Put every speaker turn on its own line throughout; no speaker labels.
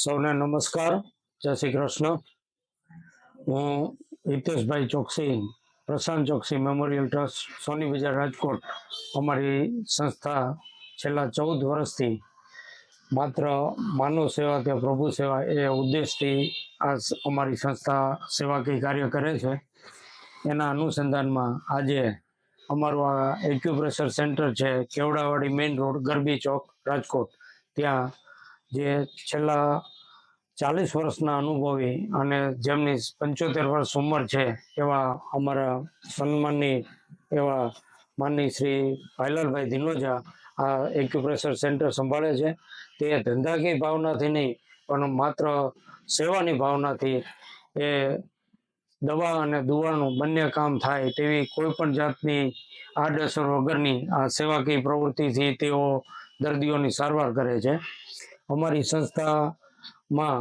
સૌને નમસ્કાર. જય શ્રી કૃષ્ણ. હું હિતેશભાઈ ચોકસી, પ્રશાંત ચોકસી મેમોરિયલ ટ્રસ્ટ સોની બજાર રાજકોટ. અમારી સંસ્થા છેલ્લા ચૌદ વર્ષથી માત્ર માનવ સેવા કે પ્રભુ સેવા એ ઉદ્દેશથી આ અમારી સંસ્થા સેવાકીય કાર્ય કરે છે. એના અનુસંધાનમાં આજે અમારું આ એક્યુપ્રેશર સેન્ટર છે, કેવડાવાડી મેઇન રોડ ગરબી ચોક, રાજકોટ. ત્યાં જે છેલ્લા ચાલીસ વર્ષના અનુભવી અને જેમની પંચોતેર વર્ષ ઉંમર છે એવા અમારા સન્માનની એવા માનની શ્રી ભાઈલાલભાઈ ધીનોજા આ એક્યુપ્રેશર સેન્ટર સંભાળે છે. તે ધંધાકીય ભાવનાથી નહીં, પણ માત્ર સેવાની ભાવનાથી એ દવા અને દુવાનું બંને કામ થાય તેવી કોઈ પણ જાતની આડઅસર વગરની આ સેવાકીય પ્રવૃત્તિથી તેઓ દર્દીઓની સારવાર કરે છે. અમારી સંસ્થામાં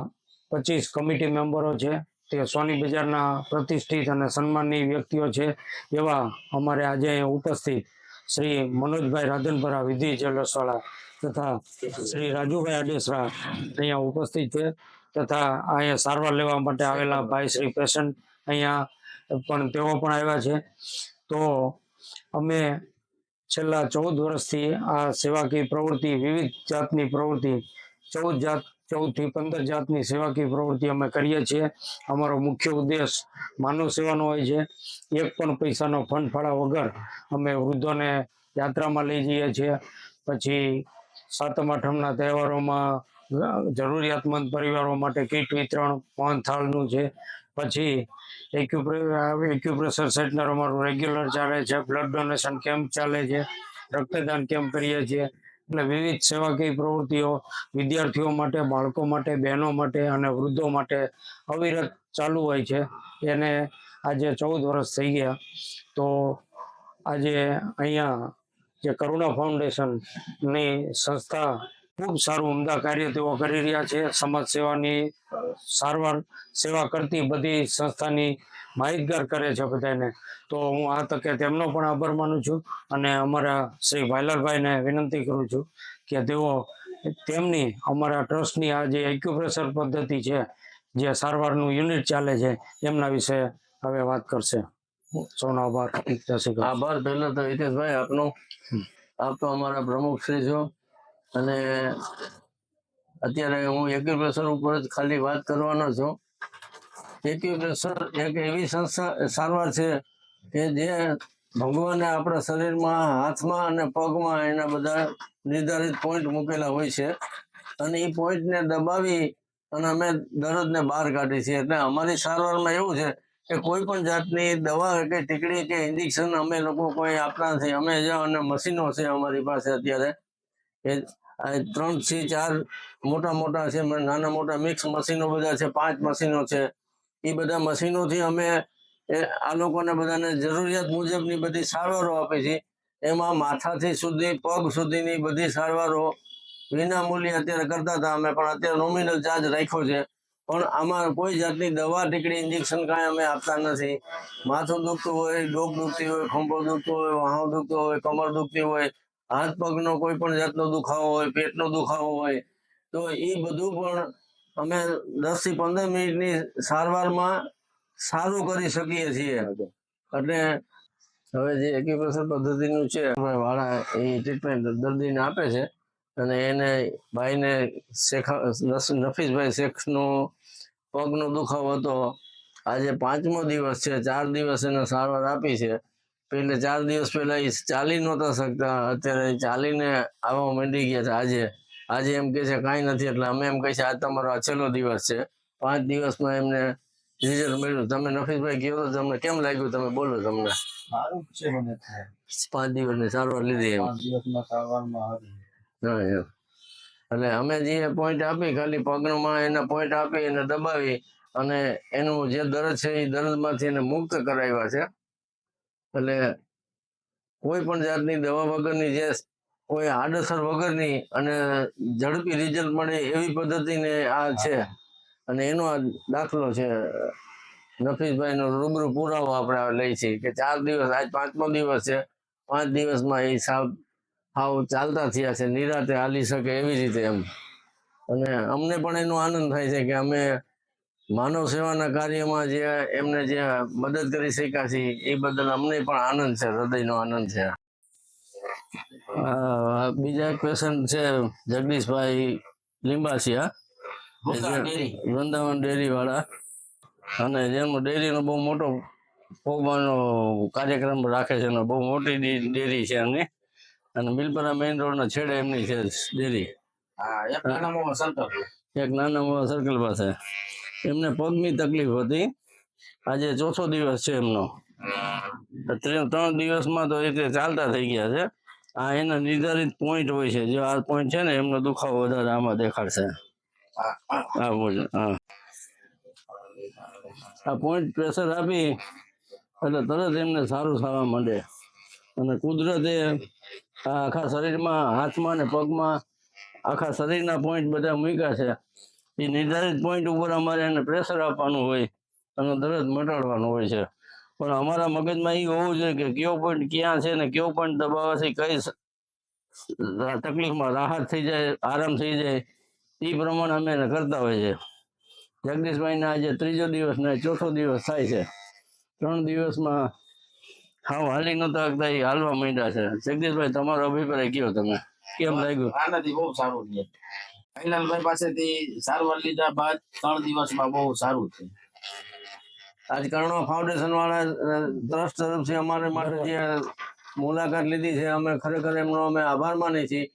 પચીસ કમિટી મેમ્બરો છે. તે સોની બજારના પ્રતિષ્ઠિત અને સન્માનની વ્યક્તિઓ છે. એવા અમારે આજે ઉપસ્થિત શ્રી મનોજભાઈ રાધનપરા વિધિ જલસવાળા તથા શ્રી રાજુભાઈ આડેસરા અહીંયા ઉપસ્થિત છે તથા અહીંયા સારવાર લેવા માટે આવેલા ભાઈ શ્રી પેશન્ટ અહીંયા પણ તેઓ પણ આવ્યા છે. તો અમે છેલ્લા ચૌદ વર્ષથી આ સેવાકીય પ્રવૃત્તિ વિવિધ જાતની પ્રવૃત્તિ ચૌદ જાત, ચૌદથી પંદર જાતની સેવાકીય પ્રવૃત્તિ અમે કરીએ છીએ. અમારો મુખ્ય ઉદ્દેશ માનવ સેવાનો હોય છે. એક પણ પૈસાનો ફંડ ફાળા વગર અમે વૃદ્ધોને યાત્રામાં લઈ જઈએ છીએ. પછી સાતમ, આઠમના તહેવારોમાં જરૂરિયાતમંદ પરિવારો માટે કીટ વિતરણ મોહનથાળનું છે. પછી એક્યુપ્રે એક્યુપ્રેશર સેન્ટર અમારું રેગ્યુલર ચાલે છે. બ્લડ ડોનેશન કેમ્પ ચાલે છે. રક્તદાન કેમ્પ કરીએ છીએ. એટલે વિવિધ સેવાકીય પ્રવૃત્તિઓ વિદ્યાર્થીઓ માટે, બાળકો માટે, બહેનો માટે અને વૃદ્ધો માટે અવિરત ચાલુ હોય છે. એને આજે ચૌદ વર્ષ થઈ ગયા. તો આજે અહીંયા જે કરુણા ફાઉન્ડેશનની સંસ્થા ખૂબ સારું ઉમદા કાર્ય તેઓ કરી રહ્યા છે. સમાજ સેવાની સારવાર સેવા કરતી બધી સંસ્થાની માહિતગાર કરે છે બધાને. તો હું આ તકે તેમનો પણ આભાર માનું છું અને અમારા શ્રી ભાઈલાલભાઈને વિનંતી કરું છું કે તેઓ તેમની અમારા ટ્રસ્ટની આ જે એક્યુપ્રેશર પદ્ધતિ છે જે સારવારનું યુનિટ ચાલે છે એમના વિશે હવે વાત કરશે. સૌનો આભાર.
આભાર પહેલા તો હિતેશભાઈ આપનો. આપ તો અમારા પ્રમુખ શ્રી છો. અને અત્યારે હું એક્યુપ્રેશર ઉપર જ ખાલી વાત કરવાનો છું. એક્યુપ્રેશર એક એવી સંસ્થા, સારવાર છે કે જે ભગવાને આપણા શરીરમાં હાથમાં અને પગમાં એના બધા નિર્ધારિત પોઈન્ટ મૂકેલા હોય છે. અને એ પોઈન્ટને દબાવી અને અમે દરરોજને બહાર કાઢીએ છીએ. એટલે અમારી સારવારમાં એવું છે કે કોઈ પણ જાતની દવા કે ટીકડી કે ઇન્જેક્શન અમે લોકો કોઈ આપતા નથી. અમે જે અને મશીનો છે અમારી પાસે અત્યારે. એ ત્રણથી ચાર મોટા મોટા છે નાના મોટા મિક્સ મશીનો બધા છે, પાંચ મશીનો છે. એ બધા મશીનોથી અમે આ લોકોને બધાને જરૂરિયાત મુજબની બધી સારવારો આપી છે. એમાં માથાથી સુધી, પગ સુધીની બધી સારવારો વિના મૂલ્યે અત્યારે કરતા હતા. અમે પણ અત્યારે નોમિનલ ચાર્જ રાખ્યો છે. પણ આમાં કોઈ જાતની દવા ટીકડી ઇન્જેક્શન કાંઈ અમે આપતા નથી. માથું દુખતું હોય, ડોક દુખતી હોય, ખંભો દુખતો હોય વાહો દુખતો હોય, કમર દુખતી હોય હાથ પગનો કોઈ પણ જાતનો દુખાવો હોય, પેટનો દુખાવો હોય, તો એ બધું પણ અમે દસથી પંદર મિનિટની સારવારમાં સારું કરી શકીએ છીએ. એટલે હવે જે એક્યુપ્રેશર પદ્ધતિનું છે વાળા એ ટ્રીટમેન્ટ દર્દીને આપે છે અને એને ભાઈને શેખા નફીસભાઈ શેખનો પગનો દુખાવો હતો. આજે પાંચમો દિવસ છે, ચાર દિવસ એને સારવાર આપી છે. પેલે ચાર દિવસ પહેલા એ ચાલી નહોતા શકતા. અત્યારે ચાલીને આવવા માંડી ગયા છે. આજે આજે એમ કે છે કાંઈ નથી એટલે અમે એમ કહે છે આજ તમારો આ છેલ્લો દિવસ છે. પાંચ દિવસમાં એમને રિઝલ્ટ મળ્યું. તમે નફીસભાઈ કહો તો તમને કેમ લાગ્યું? તમે બોલો તમને. પાંચ દિવસની સારવાર લીધી એમ. હા એમ. એટલે અમે જે પોઈન્ટ આપી ખાલી પગમાં એના પોઈન્ટ આપી એને દબાવી અને એનું જે દર્દ છે એ દર્દમાંથી એને મુક્ત કરાવ્યા છે. એટલે કોઈ પણ જાતની દવા વગરની જે કોઈ આડઅસર વગરની અને ઝડપી રિઝલ્ટ મળે એવી પદ્ધતિને આ છે. અને એનો આ દાખલો છે, નફીસભાઈનો રૂબરૂ પુરાવો આપણે લઈ છીએ કે ચાર દિવસ, આજ પાંચમો દિવસ છે. પાંચ દિવસમાં એ સાવ સાવ ચાલતા થયા છે, નિરાતે હાલી શકે એવી રીતે એમ. અને અમને પણ એનો આનંદ થાય છે કે અમે માનવ સેવાના કાર્યમાં જે એમને જે મદદ કરી શક્યા છે એ બદલ અમને પણ આનંદ છે હૃદયનો આનંદ છે. બીજા એક પેશન્ટ છે જગદીશભાઈ લીંબાસિયા વૃંદાવન ડેરી. વાળા અને જેમનો ડેરીનો બહુ મોટો પોગવાનો કાર્યક્રમ રાખે છે અને બહુ મોટી ડેરી છે એમની અને મિલપરા મેઇન રોડના છેડે એમની છે ડેરી.
હા એક
નાના મોટા સર્કલ પાસે. એમને પગની તકલીફ હતી. આજે ચોથો દિવસ છે એમનો. ત્રણ ત્રણ દિવસમાં તો એ રીતે ચાલતા થઈ ગયા છે. આ એના નિર્ધારિત પોઈન્ટ હોય છે. જે આ પોઈન્ટ છે ને એમનો દુખાવો વધારે આમાં દેખાડશે. હા મુજબ હા. આ પોઈન્ટ પ્રેશર આપી એટલે તરત એમને સારું થવા માંડે. અને કુદરતે આખા શરીરમાં હાથમાં ને પગમાં આખા શરીરના પોઈન્ટ બધા મૂક્યા છે. એ નિર્ધારિત પોઈન્ટ ઉપર અમારે એને પ્રેશર આપવાનું હોય, અને તરત મટાડવાનું હોય છે. પણ અમારા મગજમાં એ હોવું જોઈએ કે કયો પોઈન્ટ ક્યાં છે ને કયો પોઈન્ટ દબાવવાથી કઈ તકલીફમાં રાહત થઈ જાય, આરામ થઈ જાય એ પ્રમાણે અમે એને કરતા હોય છે. જગદીશભાઈના આજે ત્રીજો દિવસ ને ચોથો દિવસ થાય છે. ત્રણ દિવસમાં હાવ હાલી નતા હકતા એ હાલવા માંડ્યા છે. જગદીશભાઈ, તમારો અભિપ્રાય કયો તમે? કેમ લાગ્યું?
આનાથી બહુ સારું છે. કૈલાલભાઈ પાસેથી સારવાર લીધા બાદ ત્રણ દિવસમાં બહુ સારું છે
આજ કરુણા ફાઉન્ડેશન વાળા ટ્રસ્ટ તરફથી અમારે માટે જે મુલાકાત લીધી છે, અમે ખરેખર એમનો અમે આભાર માની છીએ.